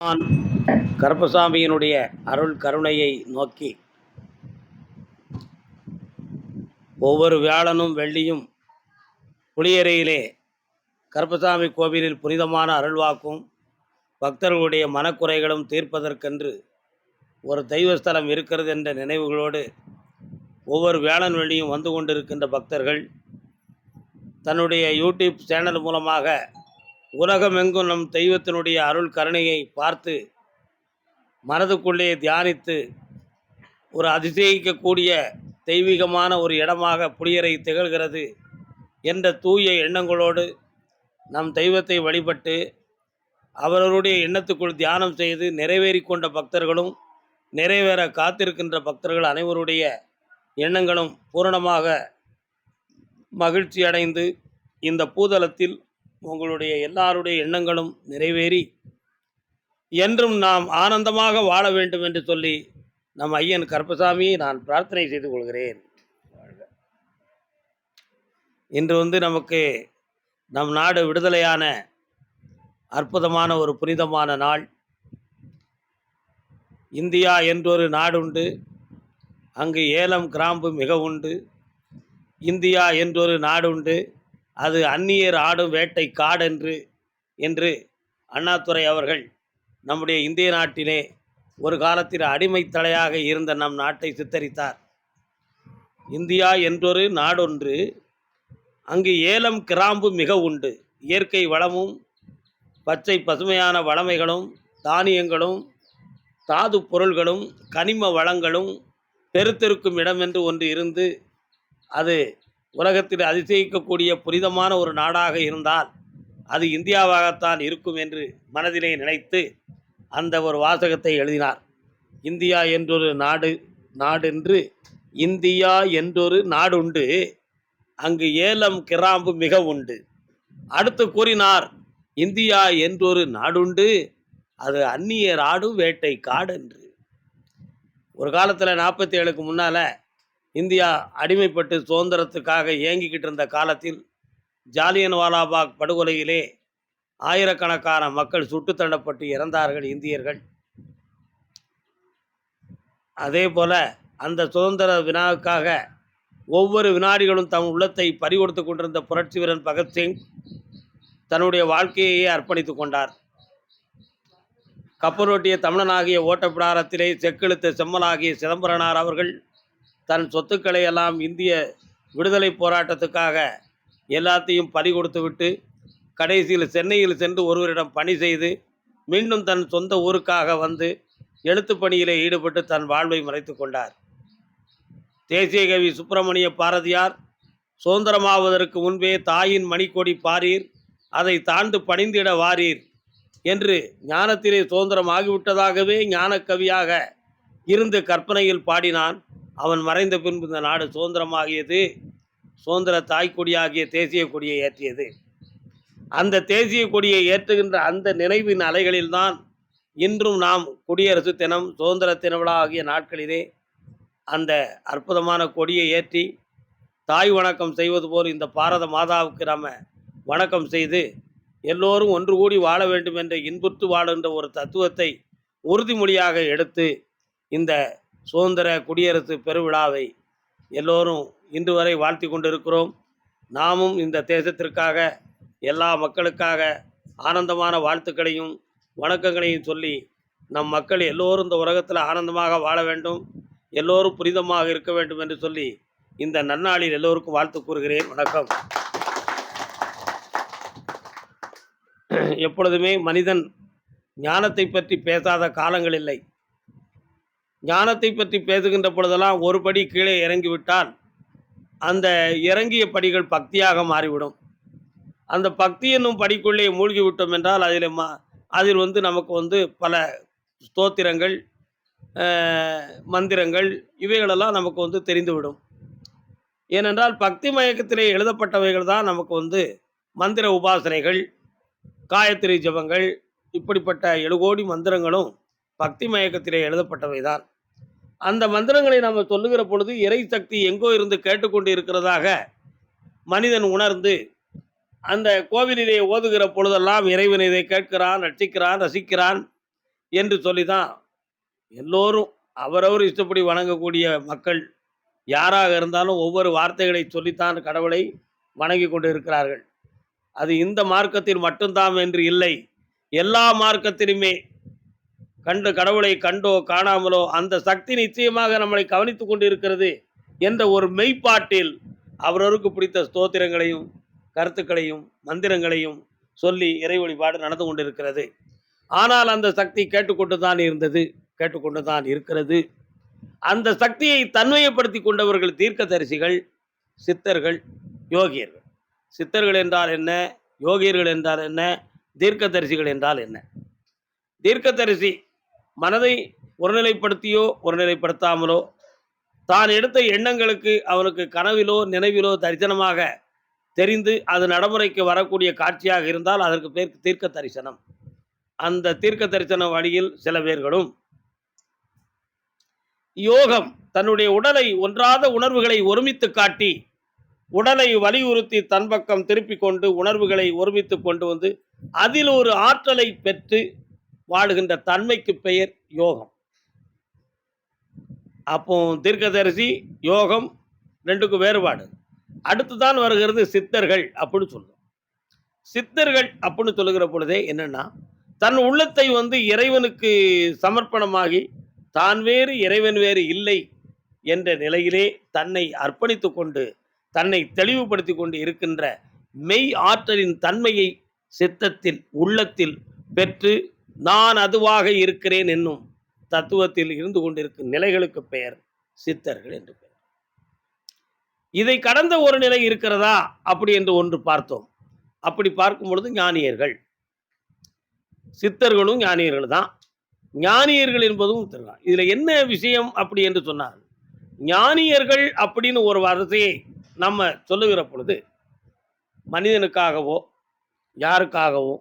நான் கருப்பசாமியினுடைய அருள் கருணையை நோக்கி ஒவ்வொரு வியாழனும் வெள்ளியும் புளியறையிலே கருப்பசாமி கோவிலில் புனிதமான அருள்வாக்கும் பக்தர்களுடைய மனக்குறைகளும் தீர்ப்பதற்கென்று ஒரு தெய்வஸ்தலம் இருக்கிறது என்ற நினைவுகளோடு ஒவ்வொரு வியாழன் வெள்ளியும் வந்து கொண்டிருக்கின்ற பக்தர்கள் தன்னுடைய யூடியூப் சேனல் மூலமாக உலகமெங்கும் நம் தெய்வத்தினுடைய அருள் கருணையை பார்த்து மனதுக்குள்ளே தியானித்து ஒரு அதிசயிக்கக்கூடிய தெய்வீகமான ஒரு இடமாக புளியரை திகழ்கிறது என்ற தூய எண்ணங்களோடு நம் தெய்வத்தை வழிபட்டு அவரவருடைய எண்ணத்துக்குள் தியானம் செய்து நிறைவேறி கொண்ட பக்தர்களும் நிறைவேற காத்திருக்கின்ற பக்தர்கள் அனைவருடைய எண்ணங்களும் பூரணமாக மகிழ்ச்சி அடைந்து இந்த பூதலத்தில் உங்களுடைய எல்லாருடைய எண்ணங்களும் நிறைவேறி என்றும் நாம் ஆனந்தமாக வாழ வேண்டும் என்று சொல்லி நம் ஐயன் கருப்பசாமியை நான் பிரார்த்தனை செய்து கொள்கிறேன். இன்று வந்து நமக்கு நம் நாடு விடுதலையான அற்புதமான ஒரு புனிதமான நாள். இந்தியா என்றொரு நாடுண்டு. அங்கு ஏலம் கிராம்பு மிக உண்டு. இந்தியா என்றொரு நாடுண்டு. அது அந்நியர் ஆடும் வேட்டை காடென்று என்று அண்ணாதுரை அவர்கள் நம்முடைய இந்திய நாட்டிலே ஒரு காலத்தில் அடிமை தலையாக இருந்த நம் நாட்டை சித்தரித்தார். இந்தியா என்றொரு நாடொன்று அங்கு ஏலம் கிராம்பு மிக உண்டு. இயற்கை வளமும் பச்சை பசுமையான வளமைகளும் தானியங்களும் தாது பொருள்களும் கனிம வளங்களும் பெருத்திருக்கும் இடம் என்று ஒன்று இருந்து அது உலகத்தில் அதிசயிக்கக்கூடிய புனிதமான ஒரு நாடாக இருந்தால் அது இந்தியாவாகத்தான் இருக்கும் என்று மனதிலே நினைத்து அந்த ஒரு வாசகத்தை எழுதினார். இந்தியா என்றொரு நாடு நாடென்று இந்தியா என்றொரு நாடுண்டு. அங்கு ஏலம் கிராம்பு மிக உண்டு. அடுத்து கூறினார் இந்தியா என்றொரு நாடுண்டு. அது அந்நிய நாடும் வேட்டை காடென்று. ஒரு காலத்தில் நாற்பத்தி ஏழுக்கு முன்னால் இந்தியா அடிமைப்பட்டு சுதந்திரத்துக்காக ஏங்கிக்கிட்டு இருந்த காலத்தில் ஜாலியன் வாலாபாக் படுகொலையிலே ஆயிரக்கணக்கான மக்கள் சுட்டு தள்ளப்பட்டு இறந்தார்கள் இந்தியர்கள். அதே போல அந்த சுதந்திர வினாவுக்காக ஒவ்வொரு வினாடிகளும் தம் உள்ளத்தை பறிகொடுத்து கொண்டிருந்த புரட்சி வீரன் பகத்சிங் தன்னுடைய வாழ்க்கையையே அர்ப்பணித்து கொண்டார். கப்பலோட்டிய தமிழனாகிய ஓட்டப்பிடாரத்திலே செக்கெழுத்த செம்மலாகிய சிதம்பரனார் அவர்கள் தன் சொத்துக்களை எல்லாம் இந்திய விடுதலை போராட்டத்துக்காக எல்லாத்தையும் பறி கொடுத்து விட்டு கடைசியில் சென்னையில் சென்று ஒருவரிடம் பணி செய்து மீண்டும் தன் சொந்த ஊருக்காக வந்து எழுத்துப் பணியிலே ஈடுபட்டு தன் வாழ்வை மறைத்து கொண்டார். தேசிய கவி சுப்பிரமணிய பாரதியார் சுதந்திரமாவதற்கு முன்பே தாயின் மணிக்கொடி பாரீர் அதை தாண்டு பணிந்திட வாரீர் என்று ஞானத்திலே சுதந்திரம் ஆகிவிட்டதாகவே ஞானக்கவியாக இருந்து கற்பனையில் பாடினான். அவன் மறைந்த பின்பு இந்த நாடு சுதந்திரமாகியது சுதந்திர தாய்க்கொடியாகிய தேசிய கொடியை ஏற்றியது. அந்த தேசிய கொடியை ஏற்றுகின்ற அந்த நினைவின் அலைகளில்தான் இன்றும் நாம் குடியரசு தினம் சுதந்திர திருவிழா ஆகிய நாட்களிலே அந்த அற்புதமான கொடியை ஏற்றி தாய் வணக்கம் செய்வது போல் இந்த பாரத மாதாவுக்கு நாம் வணக்கம் செய்து எல்லோரும் ஒன்று கூடி வாழ வேண்டும் என்ற இன்புற்று வாழுகின்ற ஒரு தத்துவத்தை உறுதிமொழியாக எடுத்து இந்த சுதந்திர குடியரசு பெருவிழாவை எல்லோரும் இன்று வரை வாழ்த்தி கொண்டிருக்கிறோம். நாமும் இந்த தேசத்திற்காக எல்லா மக்களுக்காக ஆனந்தமான வாழ்த்துக்களையும் வணக்கங்களையும் சொல்லி நம் மக்கள் எல்லோரும் இந்த உலகத்தில் ஆனந்தமாக வாழ வேண்டும் எல்லோரும் புனிதமாக இருக்க வேண்டும் என்று சொல்லி இந்த நன்னாளில் எல்லோருக்கும் வாழ்த்து கூறுகிறேன். வணக்கம். எப்பொழுதுமே மனிதன் ஞானத்தை பற்றி பேசாத காலங்கள் இல்லை. ஞானத்தை பற்றி பேசுகின்ற பொழுதெல்லாம் ஒரு படி கீழே இறங்கிவிட்டால் அந்த இறங்கிய படிகள் பக்தியாக மாறிவிடும். அந்த பக்தி என்னும் படிக்குள்ளே மூழ்கி விட்டோம் என்றால் அதில் மா அதில் வந்து நமக்கு வந்து பல ஸ்தோத்திரங்கள் மந்திரங்கள் இவைகளெல்லாம் நமக்கு வந்து தெரிந்துவிடும். ஏனென்றால் பக்தி மயக்கத்திலே எழுதப்பட்டவைகள் தான் நமக்கு வந்து மந்திர உபாசனைகள் காயத்ரி ஜபங்கள் இப்படிப்பட்ட எழுகோடி மந்திரங்களும் பக்தி மயக்கத்திலே எழுதப்பட்டவை தான் அந்த மந்திரங்களை நாம் சொல்லுகிற பொழுது இறை சக்தி எங்கோ இருந்து கேட்டுக்கொண்டு இருக்கிறதாக மனிதன் உணர்ந்து அந்த கோவிலிலே ஓதுகிற பொழுதெல்லாம் இறைவன் இதை கேட்கிறான் ரட்சிக்கிறான் ரசிக்கிறான் என்று சொல்லி தான் எல்லோரும் அவரவர் இஷ்டப்படி வணங்கக்கூடிய மக்கள் யாராக இருந்தாலும் ஒவ்வொரு வார்த்தைகளை சொல்லித்தான் கடவுளை வணங்கி கொண்டு இருக்கிறார்கள் அது இந்த மார்க்கத்தில் மட்டும்தான் என்று இல்லை. எல்லா மார்க்கத்திலுமே கண்டு கடவுளை கண்டோ காணாமலோ அந்த சக்தி நிச்சயமாக நம்மளை கவனித்து கொண்டு இருக்கிறது என்ற ஒரு மெய்ப்பாட்டில் அவரவருக்கு பிடித்த ஸ்தோத்திரங்களையும் கருத்துக்களையும் மந்திரங்களையும் சொல்லி இறை வழிபாடு நடந்து கொண்டிருக்கிறது. ஆனால் அந்த சக்தி கேட்டுக்கொண்டு தான் இருந்தது கேட்டுக்கொண்டு தான் இருக்கிறது. அந்த சக்தியை தன்மையப்படுத்தி கொண்டவர்கள் தீர்க்கதரிசிகள் சித்தர்கள் யோகியர்கள். சித்தர்கள் என்றால் என்ன? யோகியர்கள் என்றால் என்ன? தீர்க்கதரிசிகள் என்றால் என்ன? தீர்க்கதரிசி மனதை ஒருநிலைப்படுத்தியோ ஒருநிலைப்படுத்தாமலோ தான் எடுத்த எண்ணங்களுக்கு அவனுக்கு கனவிலோ நினைவிலோ தரிசனமாக தெரிந்து அது நடைமுறைக்கு வரக்கூடிய காட்சியாக இருந்தால் அதற்கு பேர் தீர்க்க தரிசனம். அந்த தீர்க்க தரிசன வழியில் சில பேர்களும் யோகம் தன்னுடைய உடலை ஒன்றாத உணர்வுகளை ஒருமித்து காட்டி உடலை வலியுறுத்தி தன் பக்கம் திருப்பிக் கொண்டு உணர்வுகளை ஒருமித்து கொண்டு வந்து அதில் ஒரு ஆற்றலை பெற்று வாழுகின்ற தன்மைக்கு பெயர் யோகம். அப்போ தீர்க்கதரிசி யோகம் ரெண்டுக்கும் வேறுபாடு. அடுத்துதான் வருகிறது சித்தர்கள் அப்படின்னு சொல்லும் சித்தர்கள் அப்படின்னு சொல்லுகிற பொழுதே என்னன்னா தன் உள்ளத்தை வந்து இறைவனுக்கு சமர்ப்பணமாகி தான் வேறு இறைவன் வேறு இல்லை என்ற நிலையிலே தன்னை அர்ப்பணித்து கொண்டு தன்னை தெளிவுபடுத்தி கொண்டு இருக்கின்ற மெய் ஆற்றலின் தன்மையை சித்தத்தில் உள்ளத்தில் பெற்று நான் அதுவாக இருக்கிறேன் என்னும் தத்துவத்தில் இருந்து கொண்டிருக்கும் நிலைகளுக்கு பெயர் சித்தர்கள் என்று பெயர். இதை கடந்த ஒரு நிலை இருக்கிறதா? அப்படி என்று ஒன்று பார்த்தோம். அப்படி பார்க்கும் பொழுது ஞானியர்கள். சித்தர்களும் ஞானியர்கள் தான். ஞானியர்கள் என்பதும் சித்தர்கள். இதில் என்ன விஷயம் அப்படி என்று சொன்னார் ஞானியர்கள் அப்படின்னு ஒரு வார்த்தையை நம்ம சொல்லுகிற பொழுது மனிதனுக்காகவோ யாருக்காகவோ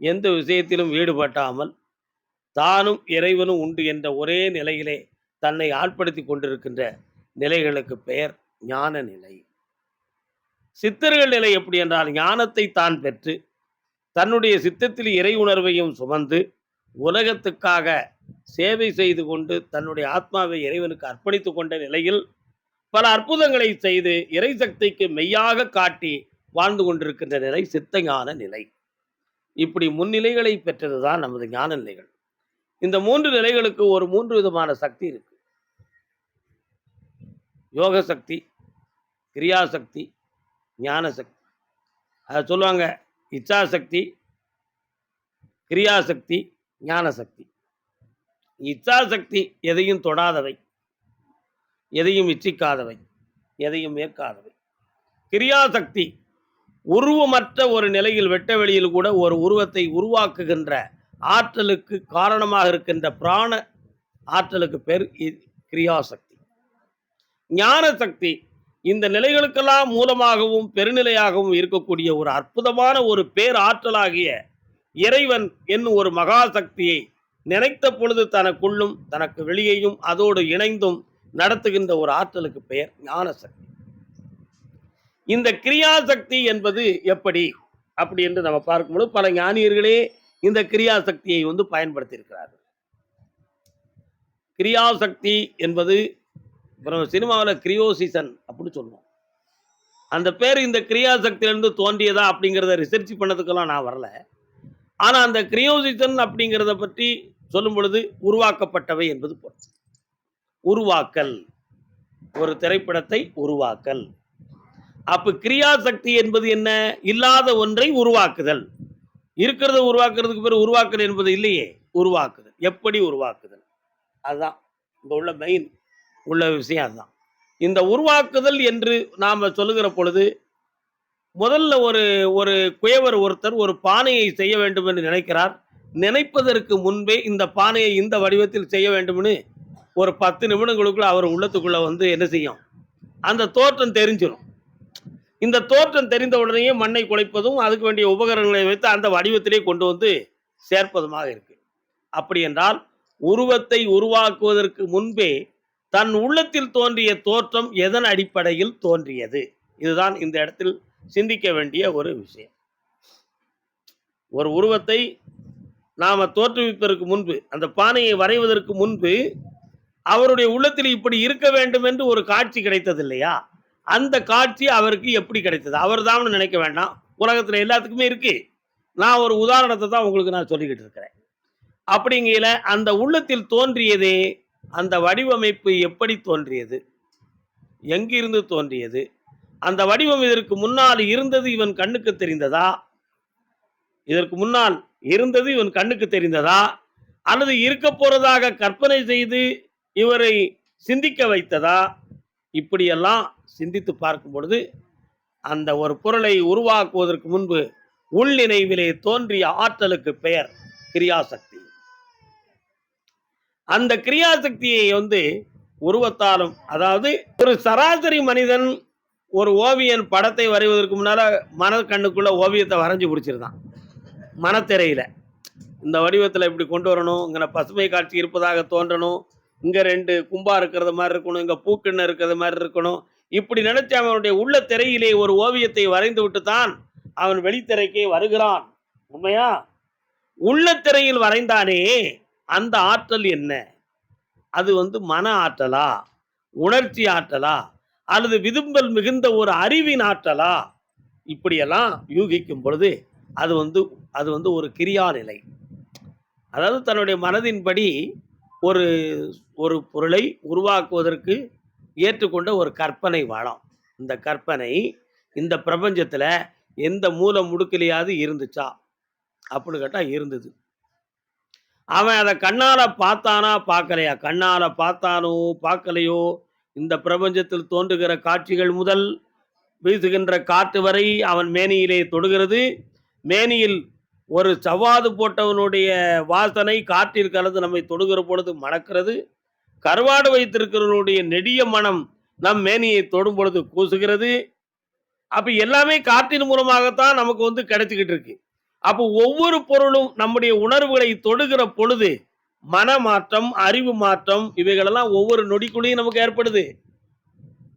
எந்த விஷயத்திலும் ஈடுபட்டாமல் தானும் இறைவனும் உண்டு என்ற ஒரே நிலையிலே தன்னை ஆட்படுத்தி கொண்டிருக்கின்ற நிலைகளுக்கு பெயர் ஞான நிலை. சித்தர்கள் நிலை எப்படி என்றால் ஞானத்தை தான் பெற்று தன்னுடைய சித்தத்தில் இறை உணர்வையும் சுமந்து உலகத்துக்காக சேவை செய்து கொண்டு தன்னுடைய ஆத்மாவை இறைவனுக்கு அர்ப்பணித்து கொண்ட நிலையில் பல அற்புதங்களை செய்து இறை சக்திக்கு மெய்யாக காட்டி வாழ்ந்து கொண்டிருக்கின்ற நிலை சித்தஞான நிலை. இப்படி முன்னிலைகளை பெற்றதுதான் நமது ஞான நிலைகள் இந்த மூன்று நிலைகளுக்கு ஒரு மூன்று விதமான சக்தி இருக்கு. யோக சக்தி கிரியா சக்தி ஞான சக்தி. அதை சொல்லுவாங்க இச்சா சக்தி கிரியா சக்தி ஞான சக்தி. இச்சா சக்தி எதையும் தொடாதவை எதையும் இச்சிக்காதவை எதையும் ஏற்காதவை. கிரியா சக்தி உருவமற்ற ஒரு நிலையில் வெட்ட வெளியில் கூட ஒரு உருவத்தை உருவாக்குகின்ற ஆற்றலுக்கு காரணமாக இருக்கின்ற பிராண ஆற்றலுக்கு பேர் கிரியாசக்தி. ஞான சக்தி இந்த நிலைகளுக்கெல்லாம் மூலமாகவும் பெருநிலையாகவும் இருக்கக்கூடிய ஒரு அற்புதமான ஒரு பேர் ஆற்றலாகிய இறைவன் என்னும் ஒரு மகா சக்தியை நினைத்த பொழுது தனக்குள்ளும் தனக்கு வெளியேயும் அதோடு இணைந்தும் நடத்துகின்ற ஒரு ஆற்றலுக்கு பெயர் ஞான சக்தி இந்த கிரியாசக்தி என்பது எப்படி? அப்படி என்று நம்ம பார்க்கும்போது பல ஞானியர்களே இந்த கிரியாசக்தியை வந்து பயன்படுத்தியிருக்கிறார்கள். கிரியாசக்தி என்பது அப்புறம் சினிமாவில் கிரியோசிசன் அப்படின்னு சொல்லுவோம் அந்த பேர் இந்த கிரியாசக்தியிலிருந்து தோன்றியதா அப்படிங்கிறத ரிசர்ச் பண்ணதுக்கெல்லாம் நான் வரல. ஆனால் அந்த கிரியோசிசன் அப்படிங்கிறத பற்றி சொல்லும் பொழுது உருவாக்கப்பட்டவை என்பது போல் உருவாக்கல். ஒரு திரைப்படத்தை உருவாக்கல். அப்ப கிரியாசக்தி என்பது என்ன? இல்லாத ஒன்றை உருவாக்குதல். இருக்கிறத உருவாக்குறதுக்கு பேர் உருவாக்குதல் என்பது இல்லையே உருவாக்குதல். எப்படி உருவாக்குதல்? அதுதான். இங்கே உள்ள மெயின் உள்ள விஷயம் அதுதான். இந்த உருவாக்குதல் என்று நாம் சொல்லுகிற பொழுது முதல்ல ஒரு ஒரு குயவர் ஒருத்தர் ஒரு பானையை செய்ய வேண்டும் என்று நினைக்கிறார். நினைப்பதற்கு முன்பே இந்த பானையை இந்த வடிவத்தில் செய்ய வேண்டும்னு ஒரு பத்து நிமிடங்களுக்குள்ள அவர் உள்ளத்துக்குள்ள வந்து என்ன செய்யும்? அந்த தோற்றம் தெரிஞ்சிடும் இந்த தோற்றம் தெரிந்த உடனேயே மண்ணை குலைப்பதும் அதுக்கு வேண்டிய உபகரணங்களை வைத்து அந்த வடிவத்திலே கொண்டு வந்து சேர்ப்பதுமாக இருக்கு. அப்படி என்றால் உருவத்தை உருவாக்குவதற்கு முன்பே தன் உள்ளத்தில் தோன்றிய தோற்றம் எதன் அடிப்படையில் தோன்றியது? இதுதான் இந்த இடத்தில் சிந்திக்க வேண்டிய ஒரு விஷயம். ஒரு உருவத்தை நாம் தோற்றுவிப்பதற்கு முன்பு அந்த பானையை வரைவதற்கு முன்பு அவருடைய உள்ளத்தில் இப்படி இருக்க வேண்டும் என்று ஒரு காட்சி கிடைத்தது இல்லையா? அந்த காட்சி அவருக்கு எப்படி கிடைத்தது? அவர் தான் நினைக்க வேண்டாம். உலகத்தில் எல்லாத்துக்குமே இருக்கு. நான் ஒரு உதாரணத்தை தான் உங்களுக்கு நான் சொல்லிக்கிட்டு இருக்கிறேன். அப்படிங்கையில அந்த உள்ளத்தில் தோன்றியதே அந்த வடிவமைப்பு எப்படி தோன்றியது? எங்கிருந்து தோன்றியது? அந்த வடிவம் இதற்கு முன்னால் இருந்தது இவன் கண்ணுக்கு தெரிந்ததா? இதற்கு முன்னால் இருந்தது இவன் கண்ணுக்கு தெரிந்ததா? அல்லது இருக்க போறதாக கற்பனை செய்து இவரை சிந்திக்க வைத்ததா? இப்படியெல்லாம் சிந்தித்து பார்க்கும் பொழுது அந்த ஒரு பொருளை உருவாக்குவதற்கு முன்பு உள்நினைவிலே தோன்றிய ஆற்றலுக்கு பெயர் கிரியாசக்தி. அந்த கிரியாசக்தியை வந்து உருவத்தாலும் அதாவது ஒரு சராசரி மனிதன் ஒரு ஓவியன் படத்தை வரைவதற்கு முன்னால மனக்கண்ணுக்குள்ள ஓவியத்தை வரைஞ்சு பிடிச்சிருந்தான். மனத்திரையில. இந்த வடிவத்தில் இப்படி கொண்டு வரணும் இங்கே பசுமை காட்சி இருப்பதாக தோன்றணும் இங்கே ரெண்டு கும்பா இருக்கிறது மாதிரி இருக்கணும் இங்கே பூக்கண்ணு இருக்கிறது மாதிரி இருக்கணும் இப்படி நினைச்சு அவனுடைய உள்ள திரையிலே ஒரு ஓவியத்தை வரைந்து விட்டுத்தான் அவன் வெளித்திரைக்கே வருகிறான். உண்மையா? உள்ள திரையில் வரைந்தானே அந்த ஆற்றல் என்ன? அது வந்து மன ஆற்றலா? உணர்ச்சி ஆற்றலா? அல்லது விதும்பல் மிகுந்த ஒரு அறிவின் ஆற்றலா? இப்படியெல்லாம் யூகிக்கும் பொழுது அது வந்து அது வந்து ஒரு கிரியா நிலை அதாவது தன்னுடைய மனதின்படி ஒரு ஒரு பொருளை உருவாக்குவதற்கு ஏற்றுக்கொண்ட ஒரு கற்பனை வளம் இந்த கற்பனை இந்த பிரபஞ்சத்தில் எந்த மூல முடுக்கலையாவது இருந்துச்சா? அப்படின்னு கேட்டால் இருந்தது. அவன் அதை கண்ணால பார்த்தானா? பார்க்கலையா? கண்ணால பார்த்தானோ? பார்க்கலையோ? இந்த பிரபஞ்சத்தில் தோன்றுகிற காட்சிகள் முதல் வீசுகின்ற காற்று வரை அவன் மேனியிலே தொடுகிறது. மேனியில் ஒரு சவாது போட்டவனுடைய வாசனை காற்றில் கலந்து நம்மை தொடுகிற பொழுது மணக்கிறது. கருவாடு வைத்திருக்கிறவனுடைய நெடிய மனம் நம் மேனியை தொடும் பொழுது கூசுகிறது. அப்ப எல்லாமே காற்றின் மூலமாகத்தான் நமக்கு வந்து கிடைச்சிக்கிட்டு இருக்கு. அப்போ ஒவ்வொரு பொருளும் நம்முடைய உணர்வுகளை தொடுகிற பொழுது மன மாற்றம் அறிவு மாற்றம் இவைகளெல்லாம் ஒவ்வொரு நொடிக்குள்ளையும் நமக்கு ஏற்படுது.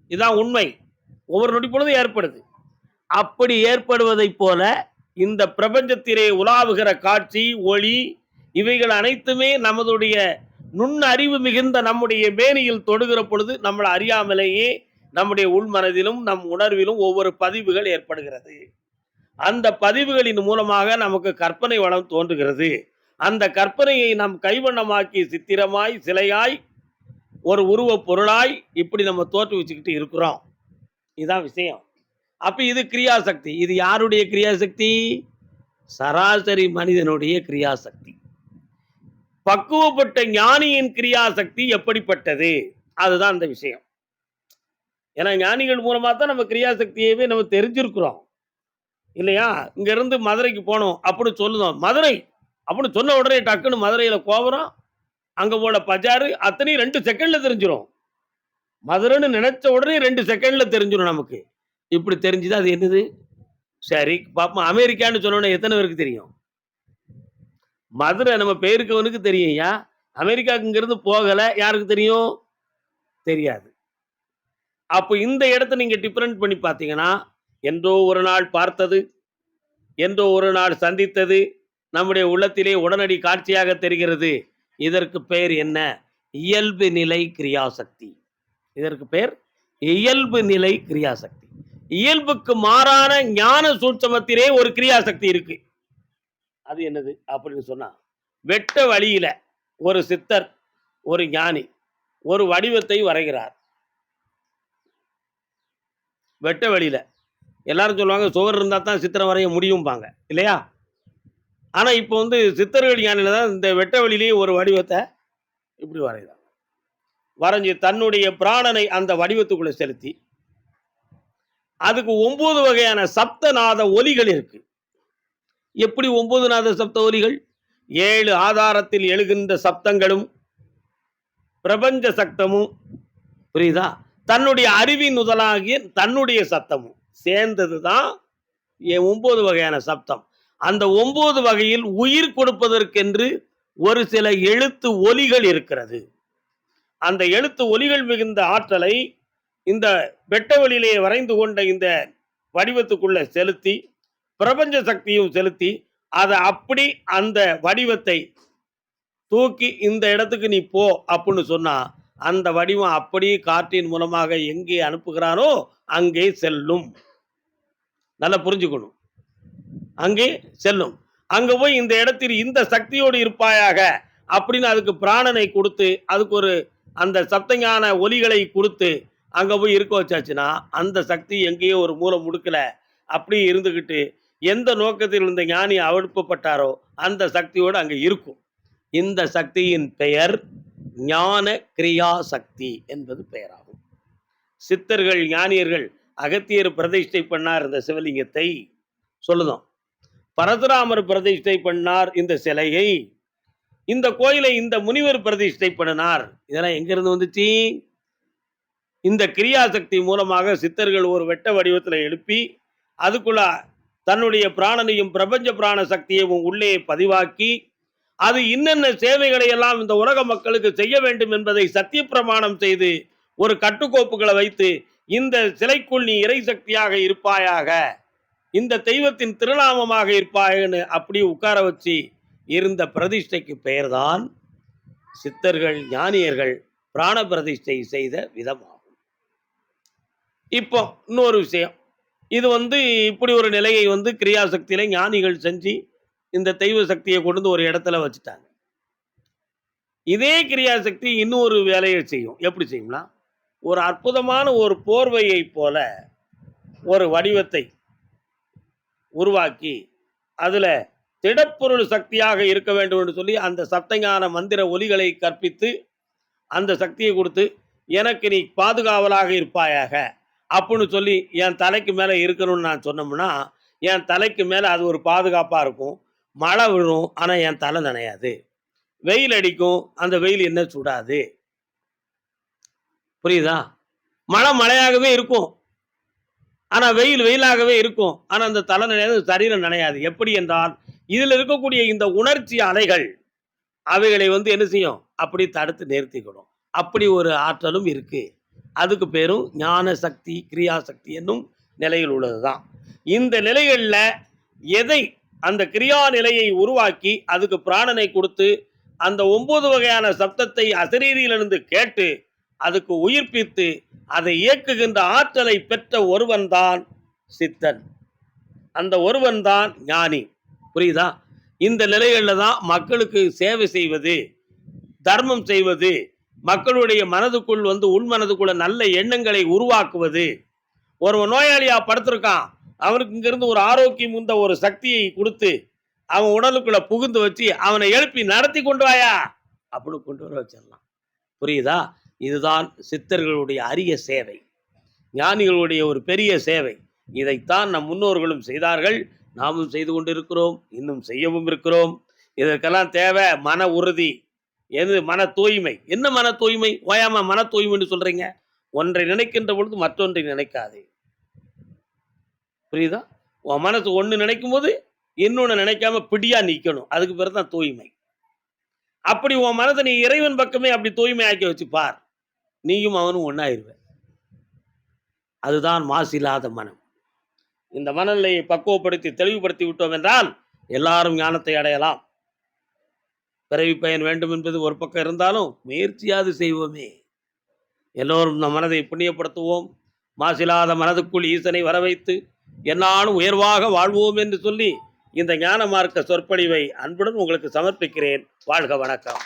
இதுதான் உண்மை. ஒவ்வொரு நொடி பொழுதும் ஏற்படுது. அப்படி ஏற்படுவதைப் போல இந்த பிரபஞ்சத்திலே உலாவுகிற காட்சி ஒளி இவைகள் அனைத்துமே நமதுடைய நுண்ணறிவு மிகுந்த நம்முடைய மேனியில் தொடுகிற பொழுது நம்மளை அறியாமலேயே நம்முடைய உள்மனதிலும் நம் உணர்விலும் ஒவ்வொரு பதிவுகள் ஏற்படுகிறது. அந்த பதிவுகளின் மூலமாக நமக்கு கற்பனை வளம் தோன்றுகிறது. அந்த கற்பனையை நாம் கைவண்ணமாக்கி சித்திரமாய் சிலையாய் ஒரு உருவ பொருளாய் இப்படி நம்ம தோற்றுவிச்சுக்கிட்டு இருக்கிறோம். இதுதான் விஷயம். அப்போ இது கிரியாசக்தி. இது யாருடைய கிரியாசக்தி? சராசரி மனிதனுடைய கிரியாசக்தி. பக்குவப்பட்ட ஞானியின் கிரியாசக்தி எப்படிப்பட்டது? அதுதான் அந்த விஷயம். ஏன்னா ஞானிகள் மூலமாக தான் நம்ம கிரியாசக்தியவே நம்ம தெரிஞ்சிருக்கிறோம். இல்லையா? இங்கேருந்து மதுரைக்கு போனோம் அப்படின்னு சொல்லுதோம். மதுரை! அப்படின்னு சொன்ன உடனே டக்குன்னு மதுரையில் கோபுரம் அங்கே போல பஜாரு அத்தனையும் ரெண்டு செகண்டில் தெரிஞ்சிடும் மதுரைன்னு நினைச்ச உடனே ரெண்டு செகண்டில் தெரிஞ்சிடும் நமக்கு. இப்படி தெரிஞ்சுது அது என்னது? சரி பாப்போம். அமெரிக்கான்னு சொன்னோன்னே எத்தனை பேருக்கு தெரியும்? மதுரை நம்ம பேருக்கவனுக்கு தெரியும் ஐயா. அமெரிக்காவுக்கு இங்கிருந்து யாருக்கு தெரியும்? தெரியாது. அப்போ இந்த இடத்த நீங்கள் டிஃப்ரெண்ட் பண்ணி பார்த்தீங்கன்னா என்றோ ஒரு நாள் பார்த்தது என்றோ ஒரு நாள் சந்தித்தது நம்முடைய உள்ளத்திலே உடனடி காட்சியாக தெரிகிறது. இதற்கு பெயர் என்ன? இயல்பு நிலை கிரியாசக்தி. இதற்கு பெயர் இயல்பு நிலை கிரியாசக்தி. இயல்புக்கு மாறான ஞான சூட்சமத்திலே ஒரு கிரியாசக்தி இருக்கு. அது என்னது? அப்படின்னு சொன்னால் வெட்ட வழியில ஒரு சித்தர் ஒரு ஞானி ஒரு வடிவத்தை வரைகிறார். வெட்ட வழியில. எல்லாரும் சொல்லுவாங்க சுவர் இருந்தால் தான் சித்திரம் வரைய முடியும்பாங்க. இல்லையா? ஆனால் இப்போ வந்து சித்தர்கள் ஞானியில் தான் இந்த வெட்ட வழியிலேயே ஒரு வடிவத்தை இப்படி வரைகிறார் வரைஞ்சி தன்னுடைய பிராணனை அந்த வடிவத்துக்குள்ளே செலுத்தி அதுக்கு ஒம்பது வகையான சப்தநாத ஒலிகள் இருக்கு. எப்படி ஒன்பது நாத சப்தோலிகள் ஏழு ஆதாரத்தில் எழுகின்ற சப்தங்களும் பிரபஞ்ச சக்தமும் புரியுதா? தன்னுடைய அறிவின் முதலாகிய தன்னுடைய சத்தமும் சேர்ந்தது தான் ஒன்பது வகையான சப்தம். அந்த ஒன்பது வகையில் உயிர் கொடுப்பதற்கென்று ஒரு சில எழுத்து ஒலிகள் இருக்கிறது. அந்த எழுத்து ஒலிகள் மிகுந்த ஆற்றலை இந்த வெட்டவெளியிலே வரைந்து கொண்ட இந்த வடிவத்துக்குள்ள செலுத்தி பிரபஞ்ச சக்தியும் செலுத்தி அதை அப்படி அந்த வடிவத்தை தூக்கி இந்த இடத்துக்கு நீ போ அப்படின்னு சொன்னா அந்த வடிவம் அப்படியே காற்றின் மூலமாக எங்கே அனுப்புகிறானோ அங்கே செல்லும். நல்லா புரிஞ்சுக்கணும். அங்கே செல்லும். அங்க போய் இந்த இடத்தில் இந்த சக்தியோடு இருப்பாயாக அப்படின்னு அதுக்கு பிராணனை கொடுத்து அதுக்கு ஒரு அந்த சத்தஞான ஒலிகளை கொடுத்து அங்க போய் இருக்க வச்சாச்சுன்னா அந்த சக்தி எங்கேயோ ஒரு மூலம் முடுக்கல. அப்படியே இருந்துகிட்டு எந்த நோக்கத்தில் இந்த ஞானி அழுப்பப்பட்டாரோ அந்த சக்தியோடு அங்கே இருக்கும். இந்த சக்தியின் பெயர் ஞான கிரியா சக்தி என்பது பெயராகும். சித்தர்கள் ஞானியர்கள் அகத்தியர் பிரதிஷ்டை பண்ணார் இந்த சிவலிங்கத்தை. சொல்லுதோம். பரதராமர் பிரதிஷ்டை பண்ணார் இந்த சிலையை. இந்த கோயிலை இந்த முனிவர் பிரதிஷ்டை பண்ணினார். இதெல்லாம் எங்கிருந்து வந்துச்சு? இந்த கிரியாசக்தி மூலமாக சித்தர்கள் ஒரு வெட்ட வடிவத்தில் எழுப்பி அதுக்குள்ள தன்னுடைய பிராணனையும் பிரபஞ்ச பிராண சக்தியையும் உள்ளே பதிவாக்கி அது இன்னென்ன சேவைகளை எல்லாம் இந்த உலக மக்களுக்கு செய்ய வேண்டும் என்பதை சத்திய பிரமாணம் செய்து ஒரு கட்டுக்கோப்புகளை வைத்து இந்த சிலைக்குள் நீ இறை சக்தியாக இருப்பாயாக இந்த தெய்வத்தின் திருநாமமாக இருப்பாயன்னு அப்படி உட்கார வச்சு இருந்த பிரதிஷ்டைக்கு பெயர்தான் சித்தர்கள் ஞானியர்கள் பிராண பிரதிஷ்டை செய்த விதமாகும். இப்போ இன்னொரு விஷயம். இது வந்து இப்படி ஒரு நிலையை வந்து கிரியாசக்தியில ஞானிகள் செஞ்சு இந்த தெய்வ சக்தியை கொண்டு வந்து ஒரு இடத்துல வச்சுட்டாங்க. இதே கிரியாசக்தி இன்னொரு வேலையை செய்யும். எப்படி செய்யும்னா ஒரு அற்புதமான ஒரு போர்வையை போல ஒரு வடிவத்தை உருவாக்கி அதில் திடப்பொருள் சக்தியாக இருக்க வேண்டும் என்று சொல்லி அந்த சப்தஞான மந்திர ஒலிகளை கற்பித்து அந்த சக்தியை கொடுத்து எனக்கு நீ பாதுகாவலாக இருப்பாயாக. அப்படின்னு சொல்லி என் தலைக்கு மேலே இருக்கணும்னு நான் சொன்னோம்னா என் தலைக்கு மேலே அது ஒரு பாதுகாப்பாக இருக்கும். மழை விழும் ஆனால் என் தலை நனையாது. வெயில் அடிக்கும் அந்த வெயில் என்ன சுடாது? புரியுதா? மழை மழையாகவே இருக்கும். ஆனால் வெயில் வெயிலாகவே இருக்கும். ஆனால் அந்த தலை நனையாது சரீரம் நனையாது. எப்படி என்றால் இதில் இருக்கக்கூடிய இந்த உணர்ச்சி அலைகள் அவைகளை வந்து என்ன செய்யும்? அப்படி தடுத்து நிறுத்திக்கணும். அப்படி ஒரு ஆற்றலும் இருக்குது அதுக்கு பேரும் ஞான சக்தி கிரியா சக்தி என்னும் நிலையில் உள்ளது தான் இந்த நிலைகளில் எதை அந்த கிரியா நிலையை உருவாக்கி அதுக்கு பிராணனை கொடுத்து அந்த ஒன்பது வகையான சப்தத்தை அசரீரியிலிருந்து கேட்டு அதுக்கு உயிர்ப்பித்து அதை இயக்குகின்ற ஆற்றலை பெற்ற ஒருவன்தான் சித்தன். அந்த ஒருவன்தான் ஞானி. புரியுதா? இந்த நிலைகளில் தான் மக்களுக்கு சேவை செய்வது தர்மம் செய்வது மக்களுடைய மனதுக்குள் வந்து உள்மனதுக்குள்ள நல்ல எண்ணங்களை உருவாக்குவது. ஒருவன் நோயாளியாக படுத்திருக்கான். அவனுக்கு இங்கிருந்து ஒரு ஆரோக்கியம் உந்த ஒரு சக்தியை கொடுத்து அவன் உடலுக்குள்ள புகுந்து வச்சு அவனை எழுப்பி நடத்தி கொண்டு வாயா. அப்படின்னு கொண்டு வர வச்சிடலாம். புரியுதா? இதுதான் சித்தர்களுடைய அரிய சேவை. ஞானிகளுடைய ஒரு பெரிய சேவை. இதைத்தான் நம் முன்னோர்களும் செய்தார்கள். நாமும் செய்து கொண்டிருக்கிறோம். இன்னும் செய்யவும் இருக்கிறோம். இதற்கெல்லாம் தேவை மன உறுதி. எது மன தூய்மை? என்ன மன தூய்மை? ஓயாம மன தூய்மைன்னு சொல்றீங்க. ஒன்றை நினைக்கின்ற பொழுது மற்றொன்றை நினைக்காதே. புரியுதா? உன் மனசு ஒன்று நினைக்கும் போது இன்னொன்று நினைக்காம பிடியா நிற்கணும் அதுக்கு பேர் தான் தூய்மை. அப்படி உன் மனதை நீ இறைவன் பக்கமே அப்படி தூய்மை ஆக்கி வச்சு பார். நீயும் அவனும் ஒன்றாயிருவ அதுதான் மாசில்லாத மனம். இந்த மனநிலையை பக்குவப்படுத்தி தெளிவுபடுத்தி விட்டோம் என்றால் எல்லாரும் ஞானத்தை அடையலாம். பிறவி பயன் வேண்டும் என்பது ஒரு பக்கம் இருந்தாலும் முயற்சியாது செய்வோமே. எல்லோரும் நம் மனதை புண்ணியப்படுத்துவோம். மாசில்லாத மனதுக்குள் ஈசனை வர வைத்து என்னாலும் உயர்வாக வாழ்வோம் என்று சொல்லி இந்த ஞான மார்க்க சொற்பொழிவை அன்புடன் உங்களுக்கு சமர்ப்பிக்கிறேன். வாழ்க வணக்கம்.